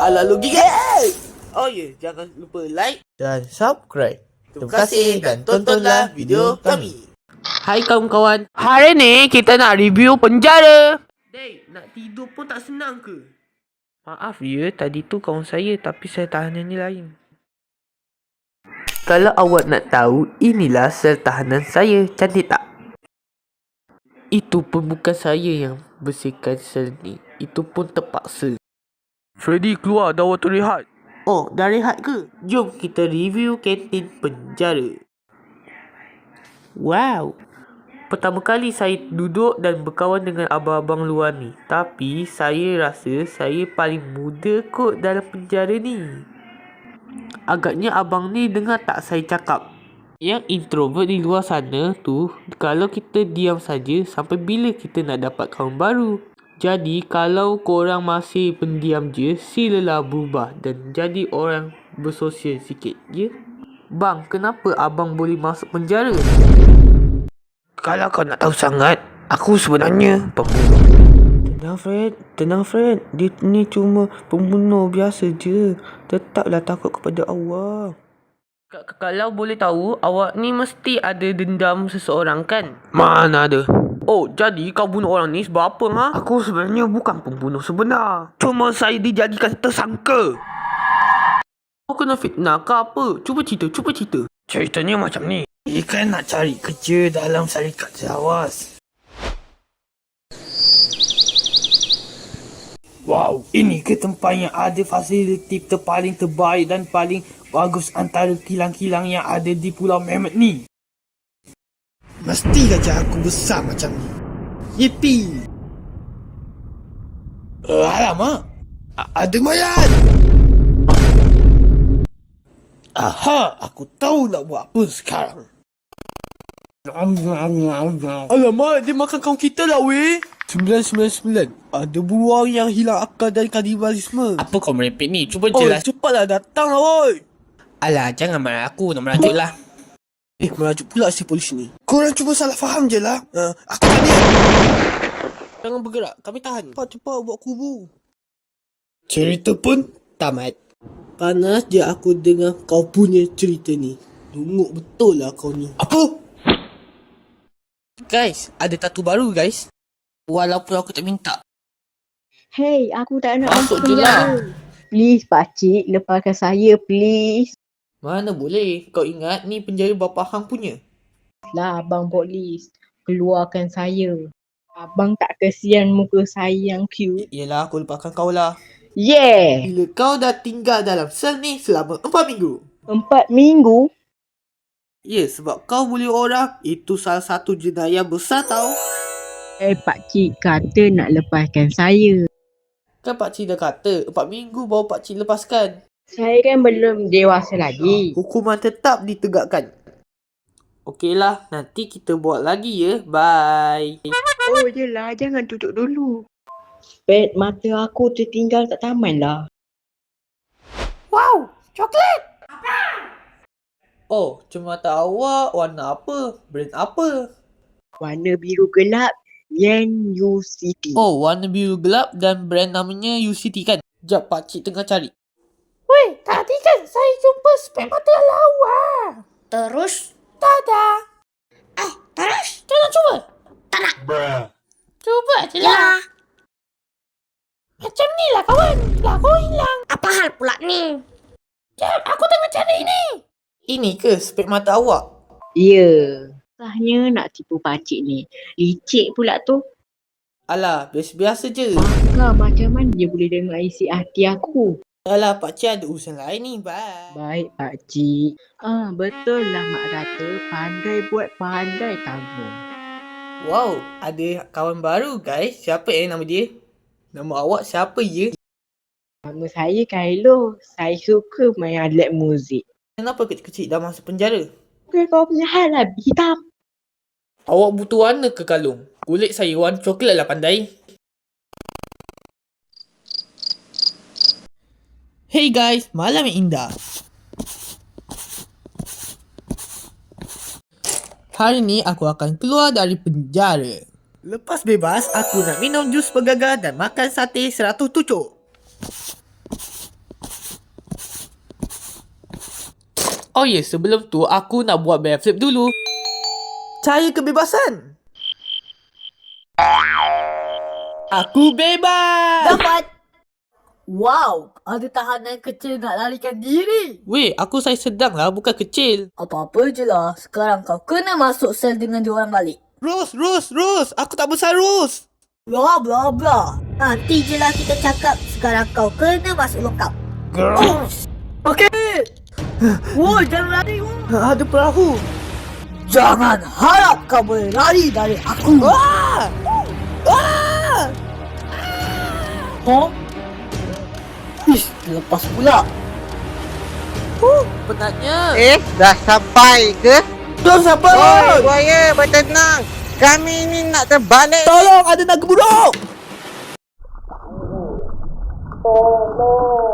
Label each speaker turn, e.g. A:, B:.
A: Ala lu gigit. Oh ya, yeah. jangan lupa like dan subscribe. Terima kasih dan tontonlah video kami. Hai kawan-kawan. Hari ni kita nak review penjara. Dek, nak tidur pun tak senang ke? Maaf ya, tadi tu kawan saya tapi saya tahanan ni lain. Kalau awak nak tahu, inilah sel tahanan saya. Cantik tak? Itu pun bukan saya yang bersihkan sel ni. Itu pun terpaksa.
B: Freddy keluar dah waktu rehat.
A: Oh, dah rehat ke? Jom kita review kantin penjara. Wow. Pertama kali saya duduk dan berkawan dengan abang-abang luar ni. Tapi saya rasa saya paling muda kot dalam penjara ni. Agaknya abang ni dengar tak saya cakap. Yang introvert di luar sana tu, kalau kita diam saja, sampai bila kita nak dapat kawan baru? Jadi, kalau korang masih pendiam je, silalah berubah dan jadi orang bersosial sikit, ya? Bang, kenapa abang boleh masuk penjara?
B: Kalau kau nak tahu sangat, aku sebenarnya pembunuh.
A: Tenang Fred, tenang Fred. Dia ni cuma pembunuh biasa je. Tetaplah takut kepada Allah. Kalau boleh tahu, awak ni mesti ada dendam seseorang kan?
B: Mana ada?
A: Oh, jadi kau bunuh orang ni sebab apa ha?
B: Aku sebenarnya bukan pembunuh sebenar. Cuma saya dijadikan tersangka.
A: Kau kena fitnah ke apa? Cuba cerita, cuba cerita.
B: Ceritanya macam ni. Ikan nak cari kerja dalam syarikat jawas. Wow, ini ke tempat yang ada fasiliti terpaling terbaik dan paling bagus antara kilang-kilang yang ada di Pulau Mehmet ni. Mesti gaji aku besar macam ni. Yippee! Uh, alamak! A- ada mayat! Aha, aku tahu nak buat apa sekarang.
A: Alamak, dia makan kaum kita lah weh.
B: 999 Ada buruang yang hilang akal dan kanibalisme
C: Apa kau merepek ni? Cuba
B: Oh
C: jelas.
B: cepatlah datang lah woi
C: Alah, jangan marah aku. Nak merajuk lah.
B: Eh merajuk pula si polis ni Korang cuma salah faham je lah uh, Aku tadi
A: Jangan bergerak, kami tahan.
B: Cepat cepat buat kubu
C: Cerita pun tamat.
B: Panas je aku dengar kau punya cerita ni Dunguk betul lah kau ni
C: Apa?
A: Guys, ada tatu baru guys. Walaupun aku tak minta.
D: Hey, aku tak nak
A: Masuk
D: masuk
A: je lah.
D: Please, pakcik, lepaskan saya, please.
A: Mana boleh? Kau ingat ni penjara bapa hang punya.
D: Lah, abang polis. Keluarkan saya. Abang tak kesian muka saya yang cute.
A: Yelah, aku lepaskan kau lah.
D: Yeah!
A: Bila kau dah tinggal dalam sel ni selama 4 minggu.
D: Empat minggu?
A: Ya, sebab kau bully orang, itu salah satu jenayah besar tau.
D: Eh, pakcik kata nak lepaskan saya.
A: Kan pakcik dah kata, 4 minggu baru pakcik lepaskan.
D: Saya kan belum dewasa lagi.
A: Hukuman tetap ditegakkan. Okeylah, nanti kita buat lagi ya. Bye.
D: Oh, jelah. Jangan tutup dulu. Pet mata aku tertinggal kat taman lah.
A: Wow, coklat. Oh, cuma mata awak warna apa? Brand apa?
D: Warna biru gelap. Yen UCT.
A: Oh, warna biru gelap dan brand namanya UCT kan? Jap, pakcik tengah cari.
E: Weh, tadi kan saya jumpa spek mata lawa. Terus? Tada. Eh, terus? Jangan cuba. Tak nak. Cuba je lah. Macam ni lah kawan. Lagu hilang. Apa hal pula ni? Jap, aku tengah cari ni.
A: Ini ke spek mata awak?
D: Ya. Sahnya nak tipu pakcik ni. Licik pula tu.
A: Alah, biasa-biasa je.
D: Kau macam mana dia boleh dengar isi hati aku?
A: Alah, pakcik ada urusan lain ni. Bye.
D: Baik pakcik. Ah, betul lah Mak Rata. Pandai buat pandai tabung.
A: Wow, ada kawan baru guys. Siapa eh nama dia? Nama awak siapa ya?
D: Nama saya Kylo. Saya suka main alat muzik.
A: Kenapa kecil-kecil dah masuk penjara?
D: Bukan kau punya hal lah. Hitam.
A: Awak butuh warna ke kalung? Kulit saya warna coklat lah pandai. Hey guys, malam indah. Hari ni aku akan keluar dari penjara. Lepas bebas, aku nak minum jus pegagah dan makan sate seratus tucuk. Oh yeah, sebelum tu aku nak buat backflip dulu.
B: Cahaya kebebasan!
A: Aku bebas!
E: Dapat! Wow, ada tahanan kecil nak larikan diri.
A: Weh, aku saya sedang lah, bukan kecil.
E: Apa-apa je lah. Sekarang kau kena masuk sel dengan diorang balik.
B: Rose, Rose, Rose. Aku tak besar, Rose.
E: Bla bla bla. Nanti je lah kita cakap. Sekarang kau kena masuk lockup.
B: Girl.
E: Okey. Woi, jangan lari. woi.
B: Ada perahu.
E: Jangan harap kau boleh lari dari aku.
B: Ah! Ah!
E: Oh? Ish, lepas pula.
A: Penatnya.
F: Eh, dah sampai ke?
B: Belum siapa?
F: Oi, buaya, bertenang. Kami ni nak terbalik.
B: Tolong, ada naga buruk. Tolong.